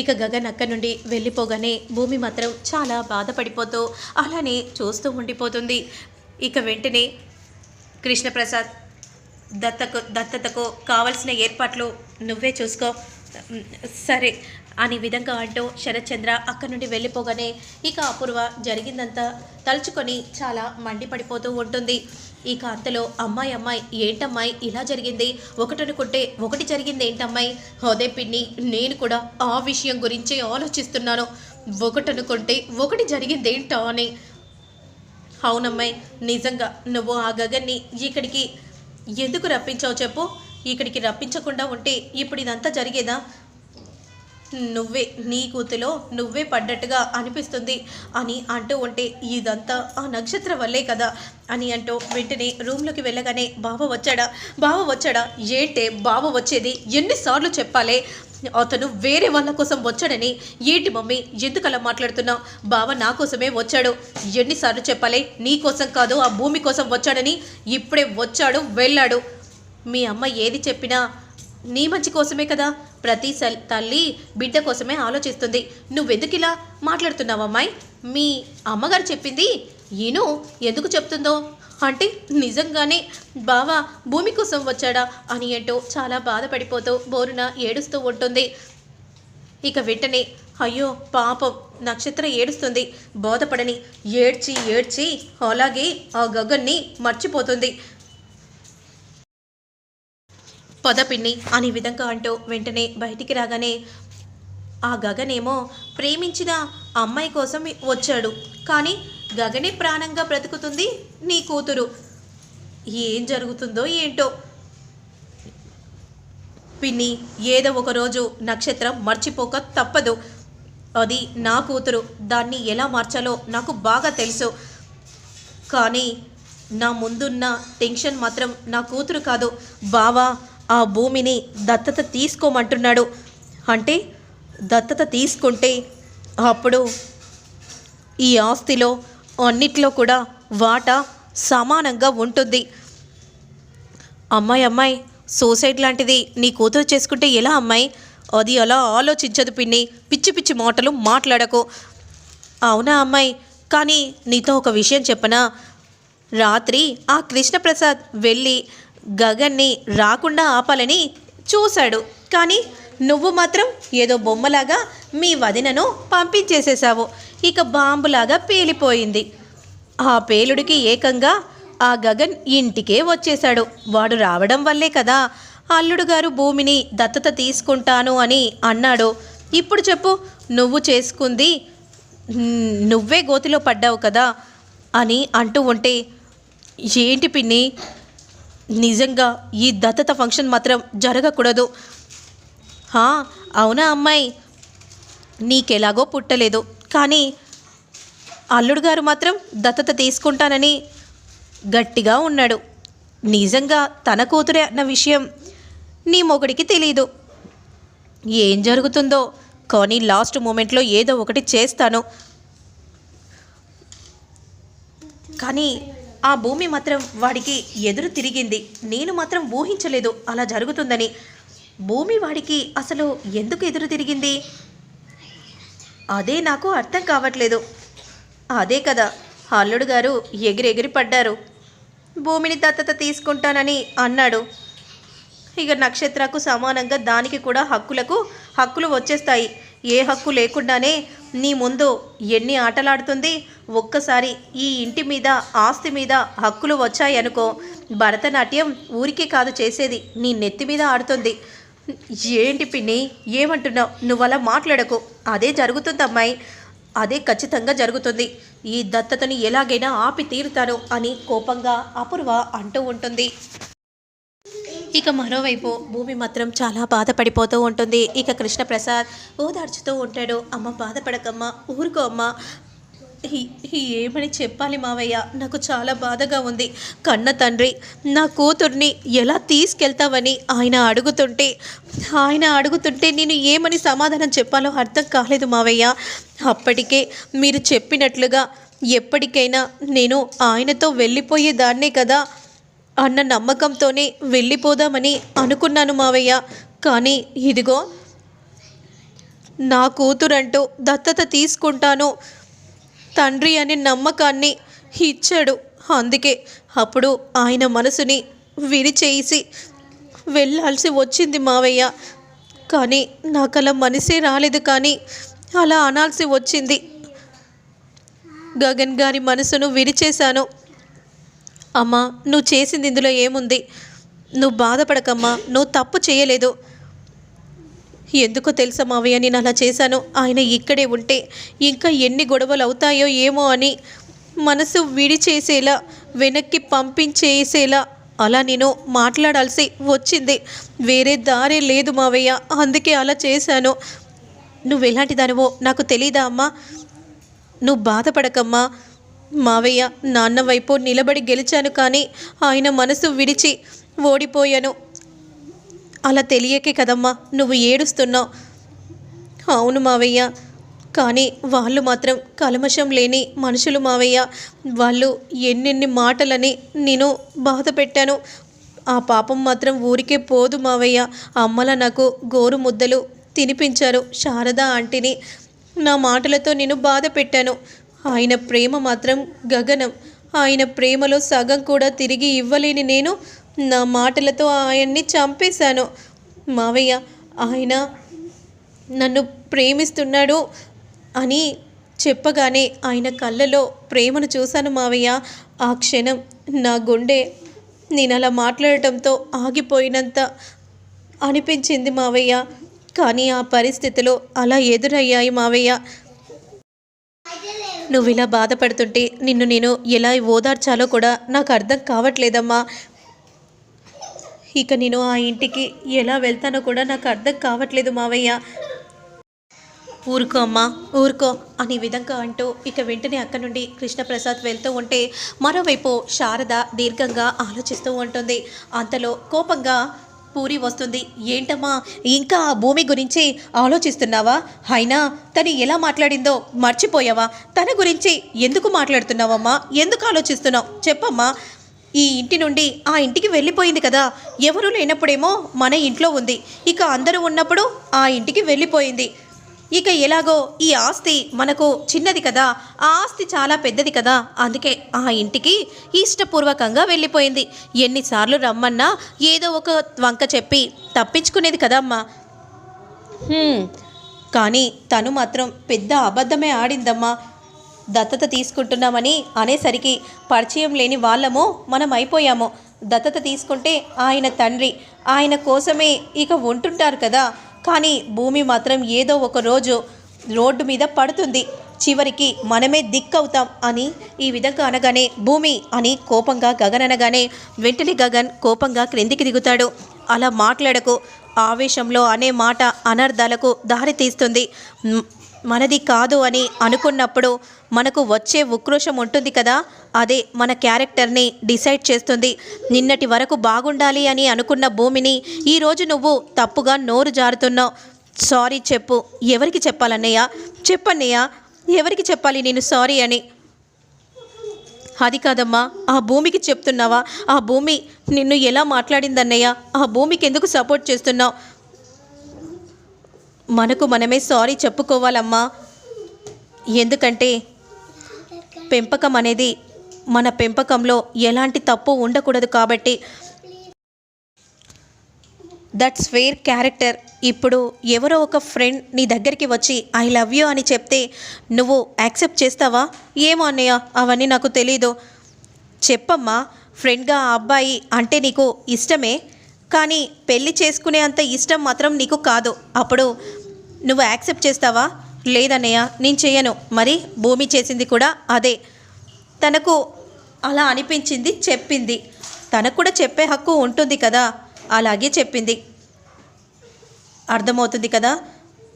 ఇక గగన్ అక్కడి నుండి వెళ్ళిపోగానే భూమి మాత్రం చాలా బాధపడిపోతూ అలానే చూస్తూ ఉండిపోతుంది. ఇక వెంటనే కృష్ణప్రసాద్ దత్తకు దత్తతకు కావలసిన ఏర్పాట్లు నువ్వే చూసుకో. సరే. అనే విధంగా అంటూ శరత్చంద్ర అక్కడి నుండి వెళ్ళిపోగానే ఇక అపూర్వ జరిగిందంతా తలుచుకొని చాలా మండిపడిపోతూ ఉంటుంది. ఇక అంతలో అమ్మాయి అమ్మాయి ఏంటమ్మాయి ఇలా జరిగింది? ఒకటనుకుంటే ఒకటి జరిగింది ఏంటమ్మాయి? హోదే పిన్ని నేను కూడా ఆ విషయం గురించి ఆలోచిస్తున్నాను. ఒకటనుకుంటే ఒకటి జరిగింది ఏంటో అని. అవునమ్మాయి నిజంగా నువ్వు ఆ గగన్ని ఇక్కడికి ఎందుకు రప్పించావు చెప్పు? ఇక్కడికి రప్పించకుండా ఉంటే ఇప్పుడు ఇదంతా జరిగేదా? నువ్వే నీ కూతులో నువ్వే పడ్డట్టుగా అనిపిస్తుంది అని అంటూ ఉంటే ఇదంతా ఆ నక్షత్రం వల్లే కదా అని అంటూ వెంటనే రూమ్లోకి వెళ్ళగానే బావ వచ్చాడా? బావ వచ్చాడా? ఏంటే బావ వచ్చేది? ఎన్నిసార్లు చెప్పాలే? అతను వేరే వాళ్ళ కోసం వచ్చాడని ఏంటి మమ్మీ ఎందుకలా మాట్లాడుతున్నావు బావ నా కోసమే వచ్చాడు. ఎన్నిసార్లు చెప్పాలి? నీ కోసం కాదు ఆ భూమి కోసం వచ్చాడని ఇప్పుడే వచ్చాడు వెళ్ళాడు. మీ అమ్మ ఏది చెప్పినా నీ మంచి కోసమే కదా? ప్రతి తల్లి బిడ్డ కోసమే ఆలోచిస్తుంది. నువ్వెందుకు ఇలా మాట్లాడుతున్నావు అమ్మాయి? మీ అమ్మగారు చెప్పింది ఈను ఎందుకు చెప్తుందో? అంటే నిజంగానే బావా భూమి కోసం వచ్చాడా అని ఏంటో చాలా బాధపడిపోతూ బోరున ఏడుస్తూ ఉంటుంది. ఇక వెంటనే అయ్యో పాపం నక్షత్రం ఏడుస్తుంది. బోధపడని ఏడ్చి ఏడ్చి అలాగే ఆ గగన్ని మర్చిపోతుంది. పద పిన్ని అనే విధంగా అంటూ వెంటనే బయటికి రాగానే ఆ గగనేమో ప్రేమించిన అమ్మాయి కోసం వచ్చాడు. కానీ గగనే ప్రాణంగా బ్రతుకుతుంది నీ కూతురు. ఏం జరుగుతుందో ఏంటో. పిన్ని ఏదో ఒక రోజు నక్షత్రం మర్చిపోక తప్పదు. అది నా కూతురు. దాన్ని ఎలా మార్చాలో నాకు బాగా తెలుసు. కానీ నా ముందున్న టెన్షన్ మాత్రం నా కూతురు కాదు. బావా ఆ భూమిని దత్తత తీసుకోమంటున్నాడు. అంటే దత్తత తీసుకుంటే అప్పుడు ఈ ఆస్తిలో అన్నిట్లో కూడా వాటా సమానంగా ఉంటుంది. అమ్మాయి అమ్మాయి సూసైడ్ లాంటిది నీ కూతురు చేసుకుంటే ఎలా అమ్మాయి? అది అలా ఆలోచించదు పిన్ని. పిచ్చి పిచ్చి మాటలు మాట్లాడకు. అవునా అమ్మాయి? కానీ నీతో ఒక విషయం చెప్పనా? రాత్రి ఆ కృష్ణప్రసాద్ వెళ్ళి గగన్ని రాకుండా ఆపాలని చూశాడు. కానీ నువ్వు మాత్రం ఏదో బొమ్మలాగా మీ వదినను పంపించేసేశావు. ఇక బాంబులాగా పేలిపోయింది. ఆ పేలుడికి ఏకంగా ఆ గగన్ ఇంటికే వచ్చేశాడు. వాడు రావడం వల్లే కదా అల్లుడు గారు భూమిని దత్తత తీసుకుంటాను అని అన్నాడు. ఇప్పుడు చెప్పు నువ్వు చేసుకుంది నువ్వే గోతిలో పడ్డావు కదా అని అంటూ ఉంటే ఏంటి పిన్ని? నిజంగా ఈ దత్తత ఫంక్షన్ మాత్రం జరగకూడదు. అవునా అమ్మాయి? నీకెలాగో పుట్టలేదు. కానీ అల్లుడు గారు మాత్రం దత్తత తీసుకుంటానని గట్టిగా ఉన్నాడు. నిజంగా తన కూతురే అన్న విషయం నీ మొగుడికి తెలీదు. ఏం జరుగుతుందో? కానీ లాస్ట్ మూమెంట్లో ఏదో ఒకటి చేస్తాను. కానీ ఆ భూమి మాత్రం వాడికి ఎదురు తిరిగింది. నేను మాత్రం ఊహించలేదు అలా జరుగుతుందని. భూమి వాడికి అసలు ఎందుకు ఎదురు తిరిగింది? అదే నాకు అర్థం కావట్లేదు. అదే కదా అల్లుడు గారు ఎగిరెగిరి పడ్డారు. భూమిని దత్తత తీసుకుంటానని అన్నాడు. ఇక నక్షత్రకు సమానంగా దానికి కూడా హక్కులకు హక్కులు వచ్చేస్తాయి. ఏ హక్కు లేకుండానే నీ ముందు ఎన్ని ఆటలాడుతుంది? ఒక్కసారి ఈ ఇంటి మీద ఆస్తి మీద హక్కులు వచ్చాయనుకో. భరతనాట్యం ఊరికే కాదు చేసేది. నీ నెత్తి మీద ఆడుతుంది. ఏంటి పిన్ని? ఏమంటున్నావు? నువ్వు అలా మాట్లాడకు. అదే జరుగుతుంది అమ్మాయి అదే ఖచ్చితంగా జరుగుతుంది. ఈ దత్తతని ఎలాగైనా ఆపి తీరుతాను అని కోపంగా అపూర్వ అంటూ ఉంటుంది. ఇక మరోవైపు భూమి మాత్రం చాలా బాధపడిపోతూ ఉంటుంది. ఇక కృష్ణప్రసాద్ ఓదార్చుతూ ఉంటాడు. అమ్మ బాధపడకమ్మా ఊరుకో అమ్మా. ఏమని చెప్పాలి మావయ్య? నాకు చాలా బాధగా ఉంది. కన్న తండ్రి నా కూతుర్ని ఎలా తీసుకెళ్తావని ఆయన అడుగుతుంటే ఆయన అడుగుతుంటే నేను ఏమని సమాధానం చెప్పాలో అర్థం కాలేదు మావయ్య. అప్పటికే మీరు చెప్పినట్లుగా ఎప్పటికైనా నేను ఆయనతో వెళ్ళిపోయేదాన్నే కదా అన్న నమ్మకంతోనే వెళ్ళిపోదామని అనుకున్నాను మావయ్య. కానీ ఇదిగో నా కూతురంటూ దత్తత తీసుకుంటాను. తండ్రి అనే నమ్మకాన్ని ఇచ్చాడు. అందుకే అప్పుడు ఆయన మనసుని విరిచేసి వెళ్ళాల్సి వచ్చింది మావయ్య. కానీ నాకు అలా మనసే రాలేదు కానీ అలా అనాల్సి వచ్చింది. గగన్ గారి మనసును విరిచేశాను. అమ్మా నువ్వు చేసింది ఇందులో ఏముంది? నువ్వు బాధపడకమ్మా నువ్వు తప్పు చేయలేదు. ఎందుకో తెలుసా మావయ్య నేను అలా చేశాను. ఆయన ఇక్కడే ఉంటే ఇంకా ఎన్ని గొడవలు అవుతాయో ఏమో అని మనసు విడిచేసేలా వెనక్కి పంపించేసేలా అలా నేను మాట్లాడాల్సి వచ్చింది. వేరే దారే లేదు మావయ్య అందుకే అలా చేశాను. నువ్వు ఎలాంటి దానివో నాకు తెలీదా అమ్మా? నువ్వు బాధపడకమ్మా మావయ్య నాన్న వైపు నిలబడి గెలిచాను కానీ ఆయన మనసు విడిచి ఓడిపోయాను. అలా తెలియకే కదమ్మా నువ్వు ఏడుస్తున్నావు. అవును మావయ్య కానీ వాళ్ళు మాత్రం కల్మషం లేని మనుషులు మావయ్య. వాళ్ళు ఎన్నెన్ని మాటలని నేను బాధ పెట్టాను. ఆ పాపం మాత్రం ఊరికే పోదు మావయ్య. అమ్మల నాకు గోరు ముద్దలు తినిపించారు. శారదా ఆంటీని నా మాటలతో నేను బాధ పెట్టాను. ఆయన ప్రేమ మాత్రం గగనం. ఆయన ప్రేమలో సగం కూడా తిరిగి ఇవ్వలేని నేను నా మాటలతో ఆయన్ని చంపేశాను. మావయ్య ఆయన నన్ను ప్రేమిస్తున్నాడు అని చెప్పగానే ఆయన కళ్ళలో ప్రేమను చూశాను మావయ్య. ఆ క్షణం నా గుండె నేను అలా మాట్లాడటంతో ఆగిపోయినంత అనిపించింది మావయ్య. కానీ ఆ పరిస్థితిలో అలా ఎదురయ్యాయి మావయ్య. నువ్వు ఇలా బాధపడుతుంటే నిన్ను నేను ఎలా ఓదార్చాలో కూడా నాకు అర్థం కావట్లేదమ్మా. ఇక నేను ఆ ఇంటికి ఎలా వెళ్తానో కూడా నాకు అర్థం కావట్లేదు మావయ్య. ఊరుకో అమ్మా ఊరుకో అనే విధంగా అంటూ ఇక వెంటనే అక్కడి నుండి కృష్ణప్రసాద్ వెళ్తూ ఉంటే మరోవైపు శారద దీర్ఘంగా ఆలోచిస్తూ ఉంటుంది. అంతలో కోపంగా పూరి వస్తుంది. ఏంటమ్మా ఇంకా ఆ భూమి గురించి ఆలోచిస్తున్నావా? అయినా తను ఎలా మాట్లాడిందో మర్చిపోయావా? తన గురించి ఎందుకు మాట్లాడుతున్నావమ్మా? ఎందుకు ఆలోచిస్తున్నావు? చెప్పమ్మా. ఈ ఇంటి నుండి ఆ ఇంటికి వెళ్ళిపోయింది కదా. ఎవరూ లేనప్పుడేమో మన ఇంట్లో ఉంది. ఇక అందరూ ఉన్నప్పుడు ఆ ఇంటికి వెళ్ళిపోయింది. ఇక ఎలాగో ఈ ఆస్తి మనకు చిన్నది కదా ఆ ఆస్తి చాలా పెద్దది కదా. అందుకే ఆ ఇంటికి ఇష్టపూర్వకంగా వెళ్ళిపోయింది. ఎన్నిసార్లు రమ్మన్నా ఏదో ఒక వంక చెప్పి తప్పించుకునేది కదా అమ్మా. కానీ తను మాత్రం పెద్ద అబద్ధమే ఆడిందమ్మా. దత్తత తీసుకుంటున్నామని అనేసరికి పరిచయం లేని వాళ్ళము మనం అయిపోయాము. దత్తత తీసుకుంటే ఆయన తండ్రి ఆయన కోసమే ఇక ఉంటుంటారు కదా. కానీ భూమి మాత్రం ఏదో ఒక రోజు రోడ్డు మీద పడుతుంది. చివరికి మనమే దిక్కవుతాం అని ఈ విధంగా అనగానే భూమి అని కోపంగా గగన్ అనగానే వెంటనే గగన్ కోపంగా క్రిందికి దిగుతాడు. అలా మాట్లాడకు ఆవేశంలో అనే మాట అనర్థాలకు దారితీస్తుంది. మనది కాదు అని అనుకున్నప్పుడు మనకు వచ్చే ఉక్రోషం ఉంటుంది కదా అదే మన క్యారెక్టర్ని డిసైడ్ చేస్తుంది. నిన్నటి వరకు బాగుండాలి అని అనుకున్న భూమిని ఈరోజు నువ్వు తప్పుగా నోరు జారుతున్నావు. సారీ చెప్పు. ఎవరికి చెప్పాలన్నయ్య? చెప్పన్నయ్య ఎవరికి చెప్పాలి నేను సారీ అని? అది కాదమ్మా ఆ భూమికి చెప్తున్నావా? ఆ భూమి నిన్ను ఎలా మాట్లాడిందన్నయ్య? ఆ భూమికి ఎందుకు సపోర్ట్ చేస్తున్నావు? మనకు మనమే సారీ చెప్పుకోవాలమ్మా. ఎందుకంటే పెంపకం అనేది మన పెంపకంలో ఎలాంటి తప్పు ఉండకూడదు కాబట్టి దట్స్ ఫేర్ క్యారెక్టర్ ఇప్పుడు ఎవరో ఒక ఫ్రెండ్ నీ దగ్గరికి వచ్చి ఐ లవ్ యూ అని చెప్తే నువ్వు యాక్సెప్ట్ చేస్తావా? ఏమో అన్నయ్య అవన్నీ నాకు తెలీదు. చెప్పమ్మా ఫ్రెండ్గా ఆ అబ్బాయి అంటే నీకు ఇష్టమే? కానీ పెళ్ళి చేసుకునే అంత ఇష్టం మాత్రం నీకు కాదు. అప్పుడు నువ్వు యాక్సెప్ట్ చేస్తావా? లేదన్నయ్య నేను చేయను మరి భూమి చేసింది కూడా అదే. తనకు అలా అనిపించింది చెప్పింది. తనకు కూడా చెప్పే హక్కు ఉంటుంది కదా? అలాగే చెప్పింది. అర్థమవుతుంది కదా?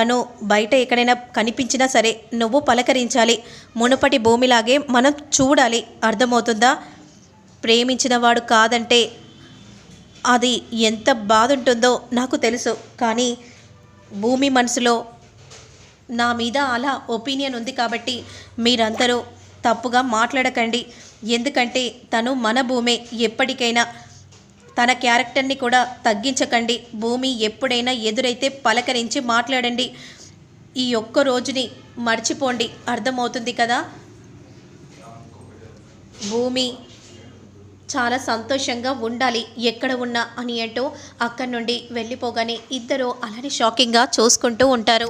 తను బయట ఎక్కడైనా కనిపించినా సరే నువ్వు పలకరించాలి. మునుపటి భూమిలాగే మనం చూడాలి. అర్థమవుతుందా? ప్రేమించిన వాడు కాదంటే అది ఎంత బాధ ఉంటుందో నాకు తెలుసు. కానీ భూమి మనసులో నా మీద అలా ఒపీనియన్ ఉంది కాబట్టి మీరందరూ తప్పుగా మాట్లాడకండి. ఎందుకంటే తను మన భూమే ఎప్పటికైనా తన క్యారెక్టర్ని కూడా తగ్గించకండి. భూమి ఎప్పుడైనా ఎదురైతే పలకరించి మాట్లాడండి. ఈ ఒక్క రోజుని మర్చిపోండి. అర్థమవుతుంది కదా? భూమి చాలా సంతోషంగా ఉండాలి. ఎక్కడ ఉన్నా అని అంటూ అక్కడి నుండి వెళ్ళిపోగానే ఇద్దరు అలానే షాకింగ్గా చూసుకుంటూ ఉంటారు.